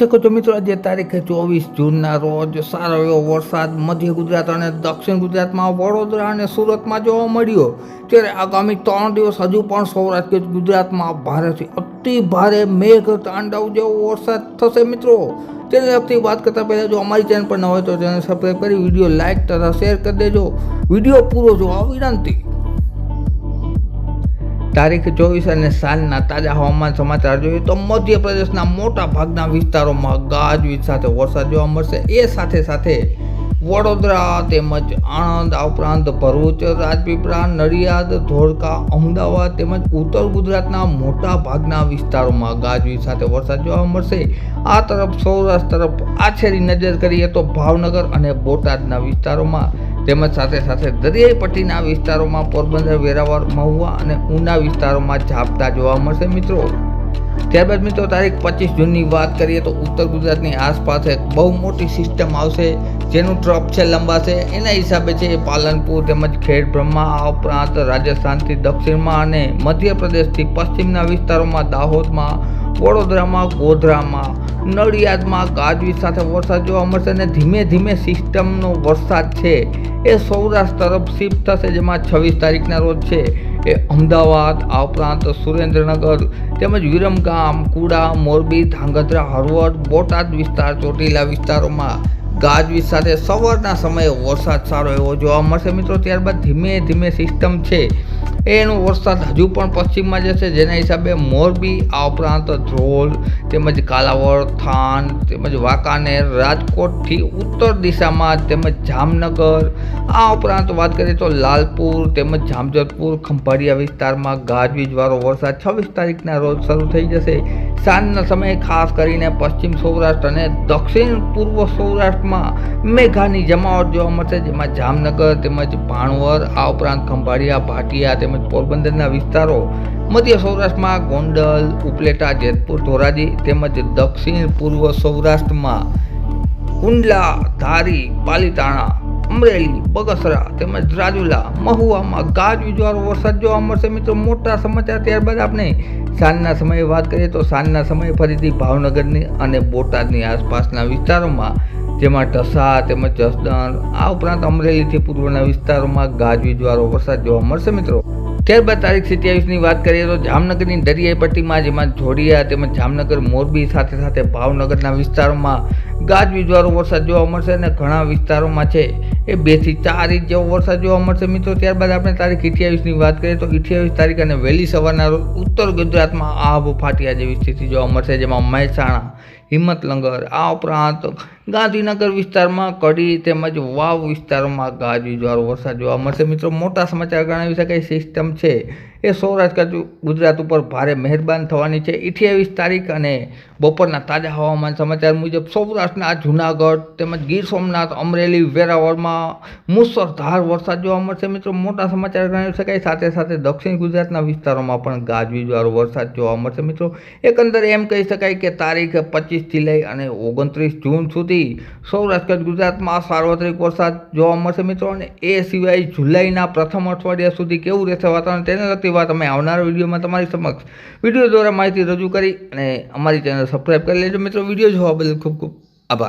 દેખો છો મિત્રો, આજે તારીખે ચોવીસ જૂનના રોજ. સારો એવો વરસાદ મધ્ય ગુજરાત અને દક્ષિણ ગુજરાતમાં વડોદરા અને સુરતમાં જોવા મળ્યો. ત્યારે આગામી ત્રણ દિવસ હજુ પણ સૌરાષ્ટ્ર ગુજરાતમાં ભારેથી અતિ ભારે મેઘ તાંડવ જેવો વરસાદ થશે મિત્રો. તેને લગતી વાત કરતાં પહેલાં જો અમારી ચેનલ પર ન હોય તો ચેનલ સબસ્ક્રાઈબ કરી, વીડિયો લાઇક તથા શેર કરી દેજો. વીડિયો પૂરો જોવા વિનંતી. તારીખ ચોવીસ અને સાંજના તાજા હવામાન સમાચાર જોઈએ તો મધ્યપ્રદેશના મોટા ભાગના વિસ્તારોમાં ગાજવીજ સાથે વરસાદ જોવા મળશે. એ સાથે સાથે વડોદરા તેમજ આણંદ આ ઉપરાંત ભરૂચ, રાજપીપળા, નડિયાદ, ધોળકા, અમદાવાદ તેમજ ઉત્તર ગુજરાતના મોટા ભાગના વિસ્તારોમાં ગાજવીજ સાથે વરસાદ જોવા મળશે. આ તરફ સૌરાષ્ટ્ર તરફ આછેરી નજર કરીએ તો ભાવનગર અને બોટાદના વિસ્તારોમાં તેમજ સાથે સાથે દરિયાઈ પટ્ટીના વિસ્તારોમાં પોરબંદર, વેરાવળ, મહુવા અને ઉના વિસ્તારોમાં ઝાપટા જોવા મળશે મિત્રો. ત્યારબાદ મિત્રો, તારીખ પચીસ જૂનની વાત કરીએ તો ઉત્તર ગુજરાતની આસપાસ એક બહુ મોટી સિસ્ટમ આવશે, જેનું ટ્રપ છે, લંબાશે. એના હિસાબે છે પાલનપુર તેમજ ખેડ બ્રહ્મા, આ ઉપરાંત રાજસ્થાનથી દક્ષિણમાં અને મધ્યપ્રદેશથી પશ્ચિમના વિસ્તારોમાં દાહોદમાં, વડોદરામાં, ગોધરામાં નડિયાદમાં ગાજવીજ સાથે વરસાદ જોવા મળશે અને ધીમે ધીમે સિસ્ટમનો વરસાદ છે. એ સૌરાષ્ટ્ર તરફ શિફ્ટ થશે, જેમાં છવ્વીસ તારીખના રોજ છે. એ અમદાવાદ, આ ઉપરાંત સુરેન્દ્રનગર તેમજ વિરમગામ, કુડા, મોરબી, ધાંગધ્રા હળવદ બોટાદ વિસ્તાર, ચોટીલા વિસ્તારોમાં ગાજવીજ સાથે સવારના સમયે વરસાદ સારો એવો જોવા મળશે. મિત્રો, ત્યારબાદ ધીમે ધીમે સિસ્ટમ છે. એનો વરસાદ હજુ પણ પશ્ચિમમાં જશે, જેના હિસાબે મોરબી, આ ઉપરાંત ધ્રોલ, તેમજ કાલાવડ, થાન, તેમજ વાંકાનેર રાજકોટથી ઉત્તર દિશામાં તેમજ જામનગર, આ ઉપરાંત વાત કરીએ તો લાલપુર તેમજ જામજોધપુર, ખંભાળિયા વિસ્તારમાં ગાજવીજવાળો વરસાદ છવ્વીસ તારીખના રોજ શરૂ થઈ જશે. સાંજના સમયે ખાસ કરીને પશ્ચિમ સૌરાષ્ટ્ર અને દક્ષિણ પૂર્વ સૌરાષ્ટ્રમાં મેઘાની જમાવટ જોવા મળશે, જેમાં જામનગર તેમજ ભાણવર આ ઉપરાંત ખંભાળિયા, ભાટિયા તેમજ પોરબંદરના વિસ્તારો, મધ્ય સૌરાષ્ટ્રમાં ગોંડલ, ઉપલેટા, જેતપુર, ધોરાજી તેમજ દક્ષિણ પૂર્વ સૌરાષ્ટ્રમાં કુંડલા, ધારી, પાલીતાણા, અમરેલી, બગસરા તેમજ રાજુલા, મહુવામાં ગાજવીજવાળો વરસાદ જોવા મળશે. મિત્રો, મોટા સમાચાર ત્યારબાદ આપણે સાંજના સમયે વાત કરીએ તો સાંજના સમયે ફરીથી ભાવનગરની અને બોટાદની આસપાસના વિસ્તારોમાં, જેમાં ઢસા તેમજ જસદણ, આ ઉપરાંત અમરેલીથી પૂર્વના વિસ્તારોમાં ગાજવીજવાળો વરસાદ જોવા મળશે. મિત્રો ત્યારબાદ તારીખ સત્યાવીસની વાત કરીએ તો જામનગરની દરિયાઈ પટ્ટીમાં, જેમાં જોડિયા તેમજ જામનગર મોરબી સાથે સાથે ભાવનગરના વિસ્તારોમાં ગાજવીજવાળો વરસાદ જોવા મળશે અને ઘણા વિસ્તારોમાં છે એ બેથી ચાર ઇંચ જેવો વરસાદ જોવા મળશે. મિત્રો, ત્યારબાદ આપણે તારીખ અઠ્યાવીસની વાત કરીએ તો અઠ્યાવીસ તારીખ અને વહેલી સવારના ઉત્તર ગુજરાતમાં આબ ફાટિયા જેવી સ્થિતિ જોવા મળશે, જેમાં મહેસાણા હિંમતનગર. આ ઉપરાંત ગાંધીનગર વિસ્તારમાં કડી તેમજ વાવ વિસ્તારોમાં ગાજવીજવાળો વરસાદ જોવા મળશે. મિત્રો, મોટા સમાચાર ગણાવી શકાય. સિસ્ટમ છે એ સૌરાષ્ટ્ર ગુજરાત ઉપર ભારે મહેરબાન થવાની છે. અઠ્યાવીસ તારીખ અને બપોરના તાજા હવામાન સમાચાર મુજબ સૌરાષ્ટ્રના જૂનાગઢ તેમજ ગીર સોમનાથ, અમરેલી, વેરાવળમાં મુસળધાર વરસાદ જોવા મળશે. મિત્રો, મોટા સમાચાર ગણાવી શકાય. સાથે સાથે દક્ષિણ ગુજરાતના વિસ્તારોમાં પણ ગાજવીજવાળો વરસાદ જોવા મળશે. મિત્રો, એકંદરે એમ કહી શકાય કે તારીખ પચીસથી લઈ અને ઓગણત્રીસ જૂન સુધી સૌરાષ્ટ્ર ગુજરાતમાં સાર્વત્રિક વરસાદ જોવા મળશે મિત્રો. અને એ સિવાય જુલાઈના પ્રથમ અઠવાડિયા સુધી કેવું રહેશે વાતાવરણ તેને લગતી વાત અમે આવનારા વિડીયોમાં તમારી સમક્ષ વીડિયો દ્વારા માહિતી રજૂ કરી અને અમારી ચેનલ સબસ્ક્રાઈબ કરી લેજો. મિત્રો, વીડિયો જોવા બદલ ખૂબ ખૂબ આભાર.